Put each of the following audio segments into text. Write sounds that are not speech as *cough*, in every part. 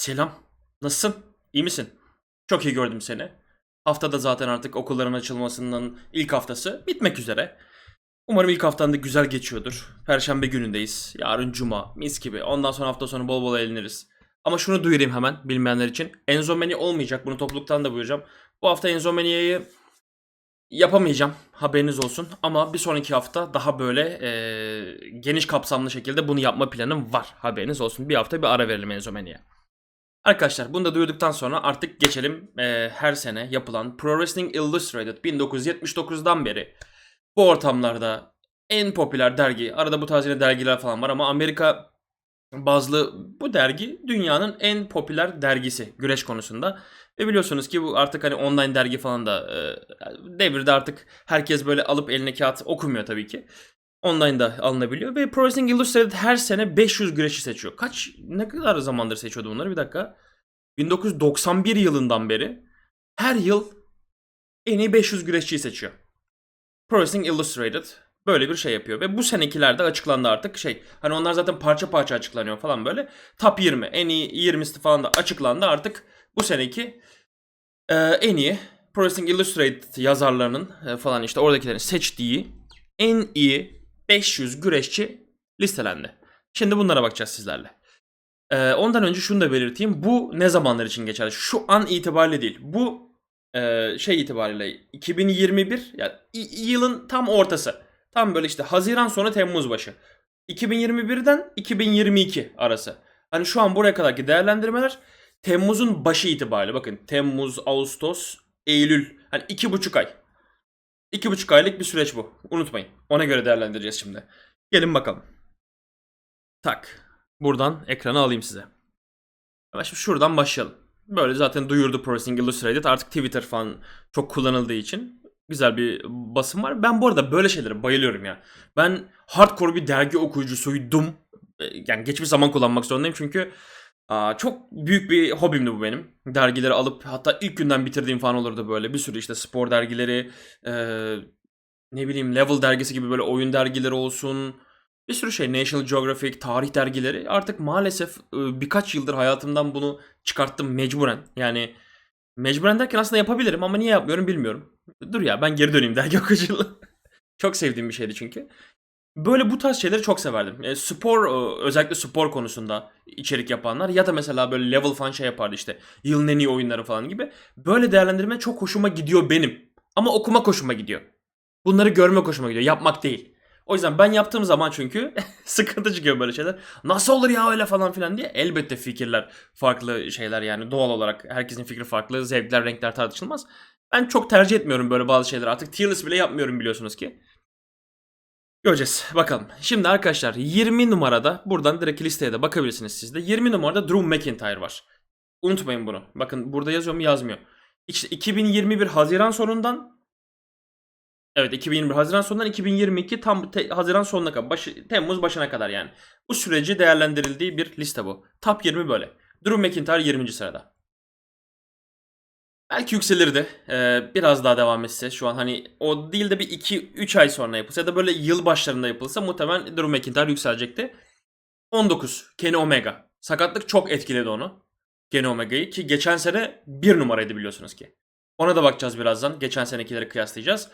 Selam. Nasılsın? İyi misin? Çok iyi gördüm seni. Haftada zaten artık okulların açılmasının ilk haftası bitmek üzere. Umarım ilk haftan da güzel geçiyordur. Perşembe günündeyiz. Yarın cuma. Mis gibi. Ondan sonra hafta sonu bol bol eğleniriz. Ama şunu duyurayım hemen bilmeyenler için. Enzo Mani olmayacak. Bunu topluluktan da buyuracağım. Bu hafta Enzo Mani'yi yapamayacağım. Haberiniz olsun. Ama bir sonraki hafta daha böyle eee, geniş kapsamlı şekilde bunu yapma planım var. Haberiniz olsun. Bir hafta bir ara verelim Enzo Mani'ye. Arkadaşlar bunu da duyurduktan sonra artık geçelim eee, her sene yapılan Pro Wrestling Illustrated 1979'dan beri bu ortamlarda en popüler dergi, arada bu tarz yine dergiler falan var ama Amerika bazlı bu dergi dünyanın en popüler dergisi güreş konusunda. Ve biliyorsunuz ki bu artık hani online dergi falan da e, devirde artık herkes böyle alıp eline kağıt okumuyor tabii ki. Online da alınabiliyor ve Pro Wrestling Illustrated her sene 500 güreşi seçiyor. Kaç ne kadar zamandır seçiyordu bunları bir dakika. 1991 yılından beri her yıl en iyi 500 güreşçiyi seçiyor. Pro Wrestling Illustrated böyle bir şey yapıyor. Ve bu senekilerde açıklandı artık şey. Hani onlar zaten parça parça açıklanıyor falan böyle. Top 20 en iyi 20'si falan da açıklandı artık. Bu seneki e, en iyi Pro Wrestling Illustrated yazarlarının e, falan işte oradakilerin seçtiği en iyi 500 güreşçi listelendi. Şimdi bunlara bakacağız sizlerle. E, ondan önce şunu da belirteyim. Bu ne zamanlar için geçerli? Şu an itibariyle değil. Bu e, şey itibariyle 2021 yani yılın tam ortası. Tam böyle işte Haziran sonu Temmuz başı. 2021'den 2022 arası. Hani şu an buraya kadarki değerlendirmeler Temmuz'un başı itibariyle. Bakın Temmuz, Ağustos, Eylül. Hani iki buçuk ay. İki buçuk aylık bir süreç bu. Unutmayın. Ona göre değerlendireceğiz şimdi. Gelin bakalım. Tak. Buradan ekranı alayım size. Ama şimdi şuradan başlayalım. Böyle zaten duyurdu Pro Wrestling Illustrated. Artık Twitter falan çok kullanıldığı için güzel bir basın var. Ben bu arada böyle şeylere bayılıyorum ya. Ben hardcore bir dergi okuyucusuydum. E, Yani geçmiş zaman kullanmak zorundayım çünkü aa, çok büyük bir hobimdi bu benim. Dergileri alıp hatta ilk günden bitirdiğim falan olurdu böyle. Bir sürü işte spor dergileri, e, ne bileyim Level dergisi gibi böyle oyun dergileri olsun. Bir sürü şey National Geographic, tarih dergileri. Artık maalesef e, birkaç yıldır hayatımdan bunu çıkarttım mecburen. Yani mecburen derken aslında yapabilirim ama niye yapmıyorum bilmiyorum. Dur ya ben geri döneyim dergi *laughs* okuyuculuğu. çok sevdiğim bir şeydi çünkü. Böyle bu tarz şeyleri çok severdim. E, spor e, özellikle spor konusunda içerik yapanlar ya da mesela böyle level falan şey yapardı işte yılın en iyi oyunları falan gibi. Böyle değerlendirme çok hoşuma gidiyor benim. Ama okuma hoşuma gidiyor. Bunları görmek hoşuma gidiyor. Yapmak değil. O yüzden ben yaptığım zaman çünkü *laughs* sıkıntı çıkıyor böyle şeyler. Nasıl olur ya öyle falan filan diye. Elbette fikirler farklı şeyler yani doğal olarak herkesin fikri farklı. Zevkler, renkler tartışılmaz. Ben çok tercih etmiyorum böyle bazı şeyleri. Artık tier list bile yapmıyorum biliyorsunuz ki. Göreceğiz. Bakalım. Şimdi arkadaşlar 20 numarada buradan direkt listeye de bakabilirsiniz siz de. 20 numarada Drew McIntyre var. Unutmayın bunu. Bakın burada yazıyor mu yazmıyor. İşte 2021 Haziran sonundan Evet 2021 Haziran sonundan 2022 tam te- Haziran sonuna kadar başı, Temmuz başına kadar yani. Bu süreci değerlendirildiği bir liste bu. Top 20 böyle. Drew McIntyre 20. sırada. Belki yükselirdi. Ee, biraz daha devam etse şu an hani o değil de bir 2-3 ay sonra yapılsa ya da böyle yıl başlarında yapılsa muhtemelen Drew McIntyre yükselecekti. 19 Kenny Omega. Sakatlık çok etkiledi onu. Kenny Omega'yı ki geçen sene bir numaraydı biliyorsunuz ki. Ona da bakacağız birazdan. Geçen senekileri kıyaslayacağız.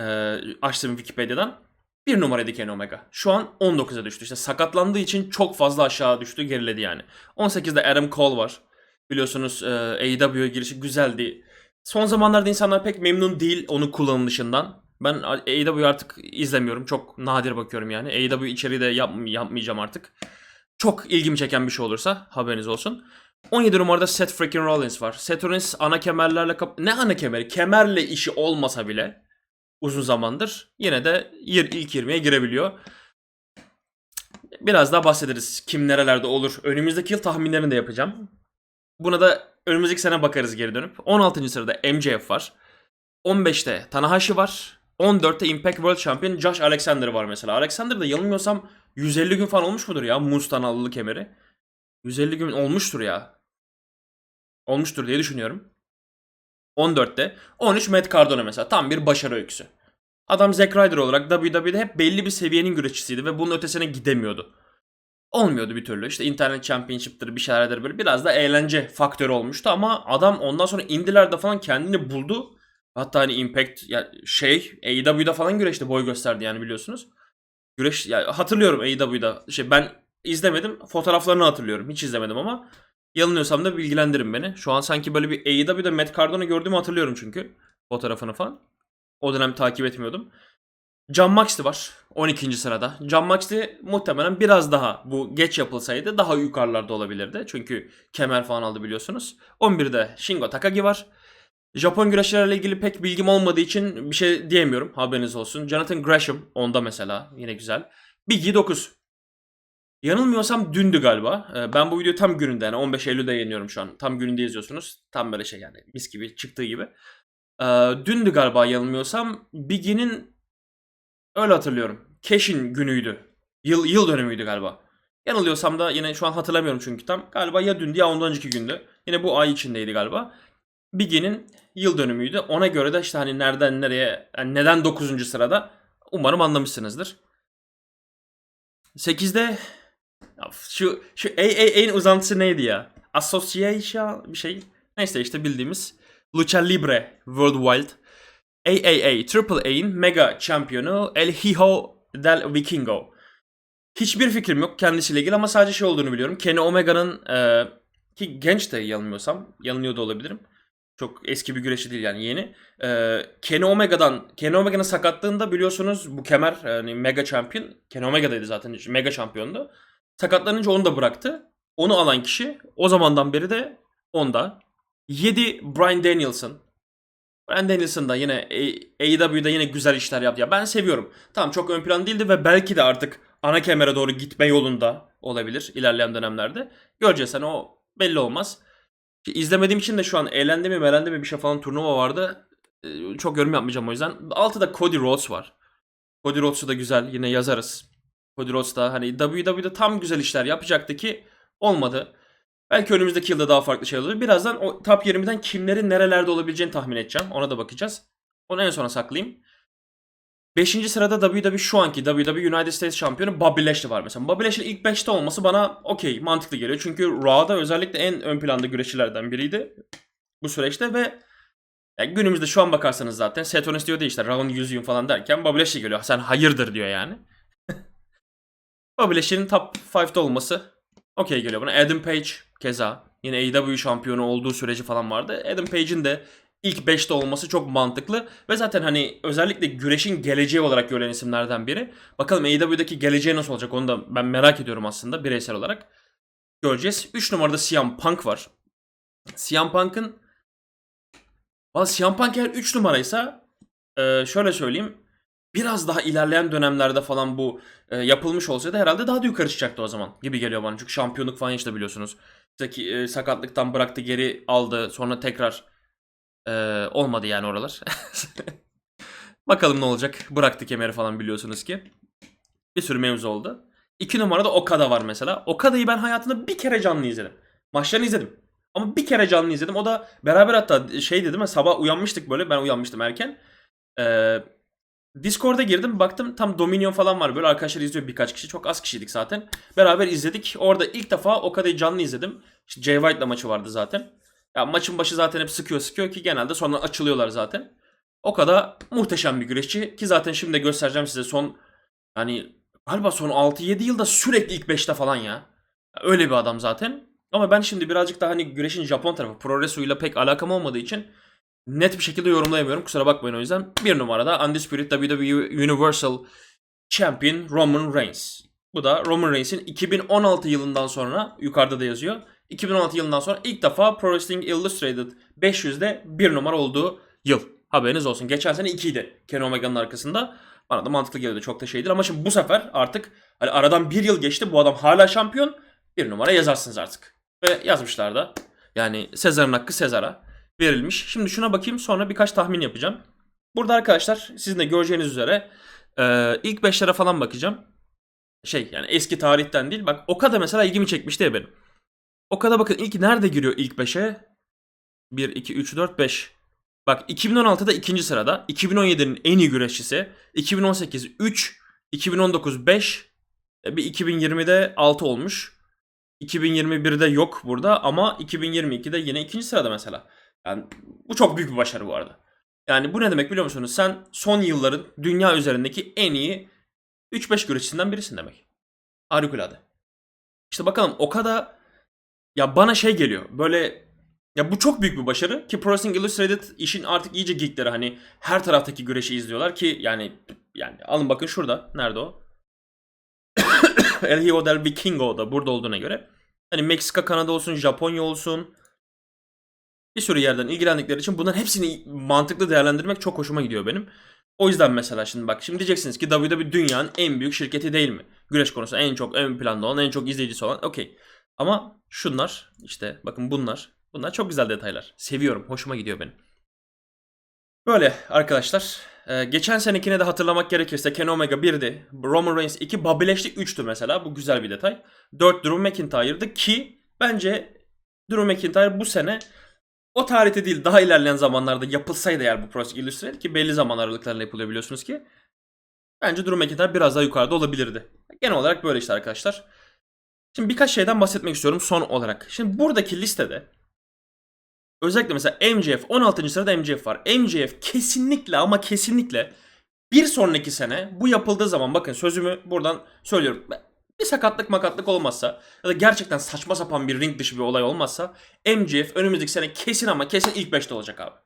Ee, açtığım Wikipedia'dan. Bir numaraydı Kenny Omega. Şu an 19'a düştü. İşte sakatlandığı için çok fazla aşağı düştü. Geriledi yani. 18'de Adam Cole var. Biliyorsunuz e, AEW'ye girişi güzeldi. Son zamanlarda insanlar pek memnun değil onun kullanılışından. Ben AEW'yu artık izlemiyorum. Çok nadir bakıyorum yani. AEW içeriği de yap, yapmayacağım artık. Çok ilgimi çeken bir şey olursa haberiniz olsun. 17 numarada Seth freaking Rollins var. Seth Rollins ana kemerlerle. Ne ana kemeri? Kemerle işi olmasa bile uzun zamandır yine de ilk 20'ye girebiliyor. Biraz daha bahsederiz. Kim nerelerde olur. Önümüzdeki yıl tahminlerini de yapacağım. Buna da önümüzdeki sene bakarız geri dönüp. 16. sırada MJF var. 15'te Tanahashi var. 14'te Impact World Champion Josh Alexander var mesela. Alexander da yanılmıyorsam 150 gün falan olmuş mudur ya Mustan allı kemeri? 150 gün olmuştur ya. Olmuştur diye düşünüyorum. 14'te. 13 Matt Cardona mesela. Tam bir başarı öyküsü. Adam Zack Ryder olarak WWE'de hep belli bir seviyenin güreşçisiydi ve bunun ötesine gidemiyordu. Olmuyordu bir türlü. İşte internet championship'tır bir şeylerdir böyle biraz da eğlence faktörü olmuştu ama adam ondan sonra indilerde falan kendini buldu. Hatta hani Impact ya şey AEW'da falan güreşte boy gösterdi yani biliyorsunuz. Güreş ya hatırlıyorum AEW'da. Şey ben izlemedim. Fotoğraflarını hatırlıyorum. Hiç izlemedim ama yanılıyorsam da bilgilendirin beni. Şu an sanki böyle bir AEW'da Matt Cardona gördüğümü hatırlıyorum çünkü. Fotoğrafını falan. O dönem takip etmiyordum. John Moxley var 12. sırada. John Moxley muhtemelen biraz daha bu geç yapılsaydı daha yukarılarda olabilirdi. Çünkü kemer falan aldı biliyorsunuz. 11'de Shingo Takagi var. Japon güreşlerle ilgili pek bilgim olmadığı için bir şey diyemiyorum. Haberiniz olsun. Jonathan Gresham onda mesela. Yine güzel. Biggie 9. Yanılmıyorsam dündü galiba. Ee, Ben bu videoyu tam gününde yani 15 Eylül'de yayınlıyorum şu an. Tam gününde izliyorsunuz. Tam böyle şey yani mis gibi çıktığı gibi. Ee, Dündü galiba yanılmıyorsam. Biggie'nin öyle hatırlıyorum. Cash'in günüydü. Yıl, yıl dönümüydü galiba. Yanılıyorsam da yine şu an hatırlamıyorum çünkü tam. Galiba ya dündü ya ondan önceki gündü. Yine bu ay içindeydi galiba. Biggie'nin yıl dönümüydü. Ona göre de işte hani nereden nereye, yani neden 9. sırada umarım anlamışsınızdır. 8'de ya şu şu AAA'nin uzantısı neydi ya? Association bir şey. Neyse işte bildiğimiz Lucha Libre World Wild AAA AAA'in mega şampiyonu El Hijo del Vikingo. Hiçbir fikrim yok kendisiyle ilgili ama sadece şey olduğunu biliyorum. Kenny Omega'nın e, ki genç de yanılmıyorsam yanılıyor da olabilirim. Çok eski bir güreşçi değil yani yeni. E, Kenny Omega'dan Kenny Omega'nın sakatlığında biliyorsunuz bu kemer yani mega champion Kenny Omega'daydı zaten mega şampiyondu. Sakatlanınca onu da bıraktı. Onu alan kişi o zamandan beri de onda. 7 Brian Danielson. Brian Danielson da yine AEW'da yine güzel işler yaptı. Ya ben seviyorum. Tamam çok ön plan değildi ve belki de artık ana kemere doğru gitme yolunda olabilir ilerleyen dönemlerde. Göreceğiz hani o belli olmaz. İzlemediğim için de şu an eğlendi mi melendi mi bir şey falan turnuva vardı. Ee, Çok yorum yapmayacağım o yüzden. Altıda Cody Rhodes var. Cody Rhodes'u da güzel yine yazarız. Cody Rhodes da hani WWE'de tam güzel işler yapacaktı ki olmadı. Belki önümüzdeki yılda daha farklı şey olur. Birazdan o top 20'den kimlerin nerelerde olabileceğini tahmin edeceğim. Ona da bakacağız. Onu en sona saklayayım. Beşinci sırada WWE şu anki WWE United States şampiyonu Bobby Lashley var mesela. Bobby Lashley'in ilk 5'te olması bana okey mantıklı geliyor. Çünkü Raw'da özellikle en ön planda güreşçilerden biriydi bu süreçte ve ya günümüzde şu an bakarsanız zaten Seth Rollins diyordu işte Raw'ın yüzüğüm falan derken Bobby Lashley geliyor. Sen hayırdır diyor yani. *laughs* Bobby Lashley'nin top 5'te olması okey geliyor bana. Adam Page keza yine AEW şampiyonu olduğu süreci falan vardı. Adam Page'in de ilk 5'te olması çok mantıklı ve zaten hani özellikle güreşin geleceği olarak görülen isimlerden biri. Bakalım AEW'daki geleceği nasıl olacak onu da ben merak ediyorum aslında bireysel olarak. Göreceğiz. 3 numarada CM Punk var. CM Punk'ın Valla CM Punk eğer 3 numaraysa şöyle söyleyeyim biraz daha ilerleyen dönemlerde falan bu e, yapılmış olsaydı herhalde daha da yukarı çıkacaktı o zaman gibi geliyor bana. Çünkü şampiyonluk falan işte biliyorsunuz. İşte e, sakatlıktan bıraktı geri aldı sonra tekrar e, olmadı yani oralar. *laughs* Bakalım ne olacak. Bıraktı kemeri falan biliyorsunuz ki. Bir sürü mevzu oldu. İki numarada Okada var mesela. Okada'yı ben hayatımda bir kere canlı izledim. Maçlarını izledim. Ama bir kere canlı izledim. O da beraber hatta şeydi değil mi? Sabah uyanmıştık böyle. Ben uyanmıştım erken. Ee, Discord'a girdim baktım tam Dominion falan var böyle arkadaşlar izliyor birkaç kişi çok az kişiydik zaten. Beraber izledik. Orada ilk defa Okada'yı canlı izledim. İşte Jay White'la maçı vardı zaten. Ya maçın başı zaten hep sıkıyor sıkıyor ki genelde sonra açılıyorlar zaten. Okada muhteşem bir güreşçi ki zaten şimdi de göstereceğim size son hani galiba son 6-7 yılda sürekli ilk 5'te falan ya. Öyle bir adam zaten. Ama ben şimdi birazcık daha hani güreşin Japon tarafı progresuyla pek alakam olmadığı için net bir şekilde yorumlayamıyorum. Kusura bakmayın o yüzden. Bir numarada Undisputed WWE Universal Champion Roman Reigns. Bu da Roman Reigns'in 2016 yılından sonra yukarıda da yazıyor. 2016 yılından sonra ilk defa Pro Wrestling Illustrated 500'de bir numara olduğu yıl. Haberiniz olsun. Geçen sene 2 idi Kenny Omega'nın arkasında. Bana da mantıklı geliyordu. Çok da şeydir. Ama şimdi bu sefer artık hani aradan bir yıl geçti. Bu adam hala şampiyon. Bir numara yazarsınız artık. Ve yazmışlar da. Yani Sezar'ın hakkı Sezar'a verilmiş. Şimdi şuna bakayım sonra birkaç tahmin yapacağım. Burada arkadaşlar sizin de göreceğiniz üzere e, ilk 5'lere falan bakacağım. Şey yani eski tarihten değil. Bak Okada mesela ilgimi çekmişti ya benim. Okada bakın ilk nerede giriyor ilk 5'e? 1, 2, 3, 4, 5. Bak 2016'da ikinci sırada. 2017'nin en iyi güreşçisi. 2018 3. 2019 5. E, Bir 2020'de 6 olmuş. 2021'de yok burada ama 2022'de yine ikinci sırada mesela. Yani bu çok büyük bir başarı bu arada. Yani bu ne demek biliyor musunuz? Sen son yılların dünya üzerindeki en iyi 3-5 güreşçisinden birisin demek. Harikulade. İşte bakalım o kadar ya bana şey geliyor. Böyle ya bu çok büyük bir başarı ki Pro Wrestling Illustrated işin artık iyice geekleri hani her taraftaki güreşi izliyorlar ki yani yani alın bakın şurada. Nerede o? *coughs* El Hijo del Vikingo da burada olduğuna göre. Hani Meksika, Kanada olsun, Japonya olsun. Bir sürü yerden ilgilendikleri için bunların hepsini mantıklı değerlendirmek çok hoşuma gidiyor benim. O yüzden mesela şimdi bak şimdi diyeceksiniz ki WWE dünyanın en büyük şirketi değil mi? Güreş konusunda en çok ön planda olan, en çok izleyicisi olan okey. Ama şunlar işte bakın bunlar. Bunlar çok güzel detaylar. Seviyorum. Hoşuma gidiyor benim. Böyle arkadaşlar. Ee, geçen senekine de hatırlamak gerekirse Kenny Omega 1'di. Roman Reigns 2, Bobby Lashley 3'tü mesela. Bu güzel bir detay. 4 Drew McIntyre'dı ki bence Drew McIntyre bu sene o tarihte değil daha ilerleyen zamanlarda yapılsaydı eğer bu Pro Wrestling Illustrated ki belli zaman aralıklarla yapılıyor biliyorsunuz ki. Bence Drew McIntyre biraz daha yukarıda olabilirdi. Genel olarak böyle işte arkadaşlar. Şimdi birkaç şeyden bahsetmek istiyorum son olarak. Şimdi buradaki listede özellikle mesela MJF 16. sırada MJF var. MJF kesinlikle ama kesinlikle bir sonraki sene bu yapıldığı zaman bakın sözümü buradan söylüyorum. Bir sakatlık makatlık olmazsa ya da gerçekten saçma sapan bir ring dışı bir olay olmazsa MJF önümüzdeki sene kesin ama kesin ilk 5'te olacak abi.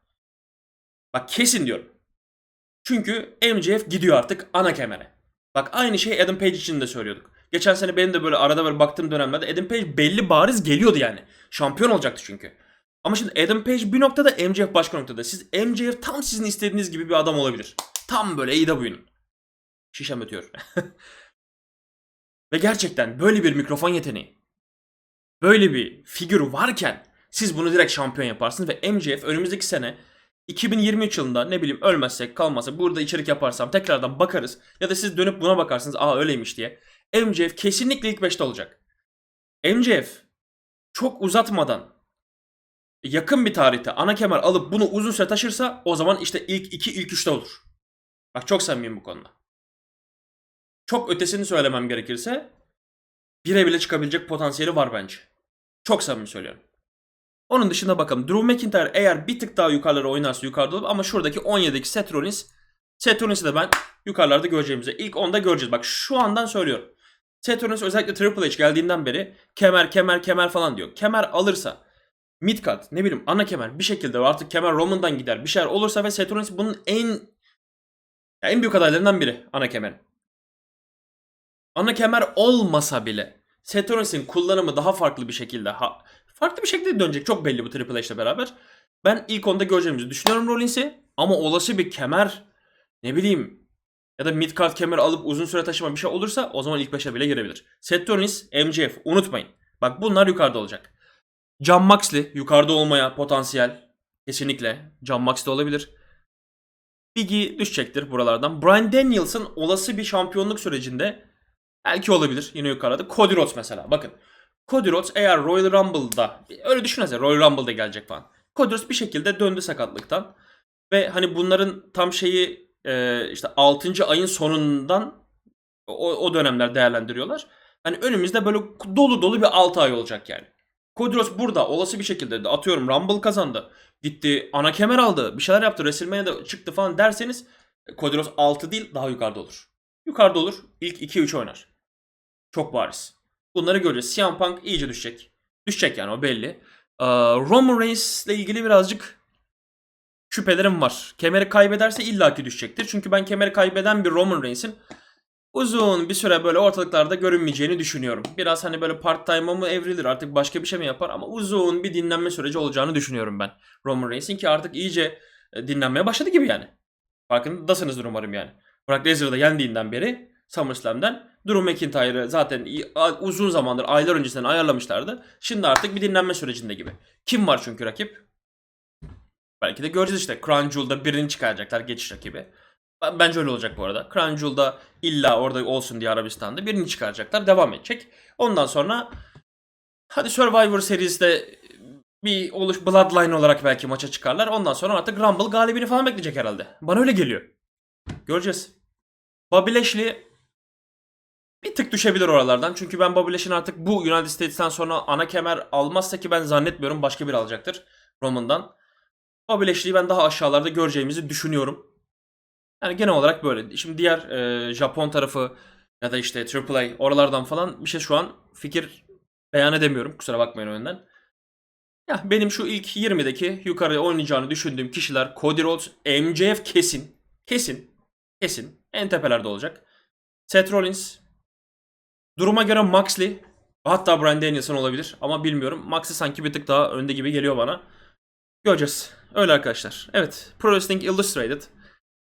Bak kesin diyorum. Çünkü MJF gidiyor artık ana kemere. Bak aynı şey Adam Page için de söylüyorduk. Geçen sene benim de böyle arada böyle baktığım dönemlerde Adam Page belli bariz geliyordu yani. Şampiyon olacaktı çünkü. Ama şimdi Adam Page bir noktada MJF başka noktada. Siz MJF tam sizin istediğiniz gibi bir adam olabilir. Tam böyle iyi de buyurun. Şişem ötüyor. *laughs* Ve gerçekten böyle bir mikrofon yeteneği. Böyle bir figür varken siz bunu direkt şampiyon yaparsınız ve MJF önümüzdeki sene 2023 yılında ne bileyim ölmezsek kalmazsa burada içerik yaparsam tekrardan bakarız ya da siz dönüp buna bakarsınız aa öyleymiş diye. MJF kesinlikle ilk 5'te olacak. MJF çok uzatmadan yakın bir tarihte ana kemer alıp bunu uzun süre taşırsa o zaman işte ilk 2 ilk 3'te olur. Bak çok samimiyim bu konuda. Çok ötesini söylemem gerekirse bire bile çıkabilecek potansiyeli var bence. Çok samimi söylüyorum. Onun dışında bakalım. Drew McIntyre eğer bir tık daha yukarılara oynarsa yukarıda olur ama şuradaki 17'deki Seth Rollins Seth Rollins'i de ben yukarılarda göreceğimizi ilk 10'da göreceğiz. Bak şu andan söylüyorum. Seth Rollins özellikle Triple H geldiğinden beri kemer kemer kemer falan diyor. Kemer alırsa midcard ne bileyim ana kemer bir şekilde artık kemer Roman'dan gider bir şeyler olursa ve Seth Rollins bunun en en büyük adaylarından biri ana kemer. Ana kemer olmasa bile Rollins'in kullanımı daha farklı bir şekilde ha, farklı bir şekilde dönecek. Çok belli bu Triple H'le beraber. Ben ilk onda göreceğimizi düşünüyorum Rollins'i ama olası bir kemer ne bileyim ya da midcard kemer alıp uzun süre taşıma bir şey olursa o zaman ilk 5'e bile girebilir. Rollins, MJF unutmayın. Bak bunlar yukarıda olacak. John Moxley yukarıda olmaya potansiyel. Kesinlikle. John Moxley olabilir. Biggie düşecektir buralardan. Brian Danielson olası bir şampiyonluk sürecinde belki olabilir yine yukarıda. Cody Rhodes mesela bakın. Cody Rhodes eğer Royal Rumble'da öyle düşünsene Royal Rumble'da gelecek falan. Cody Rhodes bir şekilde döndü sakatlıktan. Ve hani bunların tam şeyi e, işte 6. ayın sonundan o, o dönemler değerlendiriyorlar. Hani önümüzde böyle dolu dolu bir 6 ay olacak yani. Cody Rhodes burada olası bir şekilde de atıyorum Rumble kazandı. Gitti ana kemer aldı. Bir şeyler yaptı. WrestleMania'da çıktı falan derseniz Cody Rhodes 6 değil daha yukarıda olur. Yukarıda olur. İlk 2-3 oynar. Çok bariz. Bunları göreceğiz. CM Punk iyice düşecek. Düşecek yani o belli. Ee, Roman Reigns ile ilgili birazcık şüphelerim var. Kemeri kaybederse illaki düşecektir. Çünkü ben kemeri kaybeden bir Roman Reigns'in uzun bir süre böyle ortalıklarda görünmeyeceğini düşünüyorum. Biraz hani böyle part time'a mı evrilir artık başka bir şey mi yapar ama uzun bir dinlenme süreci olacağını düşünüyorum ben. Roman Reigns'in ki artık iyice e, dinlenmeye başladı gibi yani. Farkındasınızdır umarım yani. Brock Lesnar'ı yendiğinden beri SummerSlam'den Drew McIntyre'ı zaten uzun zamandır aylar öncesinden ayarlamışlardı. Şimdi artık bir dinlenme sürecinde gibi. Kim var çünkü rakip? Belki de göreceğiz işte. Crown Jewel'da birini çıkaracaklar geçiş rakibi. Ben- Bence öyle olacak bu arada. Crown Jewel'da illa orada olsun diye Arabistan'da birini çıkaracaklar. Devam edecek. Ondan sonra hadi Survivor Series'de bir oluş Bloodline olarak belki maça çıkarlar. Ondan sonra artık Rumble galibini falan bekleyecek herhalde. Bana öyle geliyor. Göreceğiz. Bobby Lashley bir tık düşebilir oralardan. Çünkü ben Bobby Lashley'in artık bu United States'ten sonra ana kemer almazsa ki ben zannetmiyorum başka biri alacaktır Roman'dan. Bobby Lashley'i ben daha aşağılarda göreceğimizi düşünüyorum. Yani genel olarak böyle. Şimdi diğer e, Japon tarafı ya da işte AAA oralardan falan bir şey şu an fikir beyan edemiyorum. Kusura bakmayın o yönden. Ya benim şu ilk 20'deki yukarıya oynayacağını düşündüğüm kişiler Cody Rhodes, MJF kesin. Kesin. Kesin. En tepelerde olacak. Seth Rollins. Duruma göre Moxley. Hatta Bryan Danielson olabilir ama bilmiyorum. Moxley sanki bir tık daha önde gibi geliyor bana. Göreceğiz. Öyle arkadaşlar. Evet. Pro Wrestling Illustrated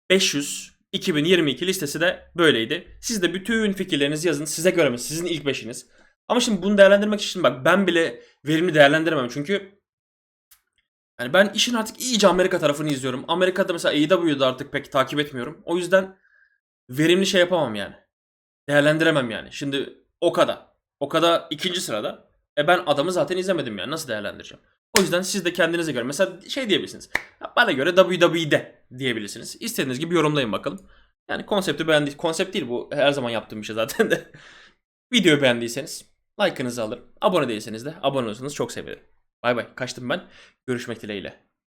500 2022 listesi de böyleydi. Siz de bütün fikirlerinizi yazın. Size göre mi? Sizin ilk beşiniz. Ama şimdi bunu değerlendirmek için bak ben bile verimli değerlendiremem çünkü yani ben işin artık iyice Amerika tarafını izliyorum. Amerika'da mesela AEW'da artık pek takip etmiyorum. O yüzden verimli şey yapamam yani. Değerlendiremem yani. Şimdi Okada. Okada ikinci sırada. E ben adamı zaten izlemedim yani. Nasıl değerlendireceğim? O yüzden siz de kendinize göre. Mesela şey diyebilirsiniz. "Ya Bana göre WWE'de diyebilirsiniz. İstediğiniz gibi yorumlayın bakalım. Yani konsepti beğendi. Konsept değil bu. Her zaman yaptığım bir şey zaten de. *laughs* Videoyu beğendiyseniz like'ınızı alırım. Abone değilseniz de abone olursanız çok sevinirim. Bay bay. Kaçtım ben. Görüşmek dileğiyle.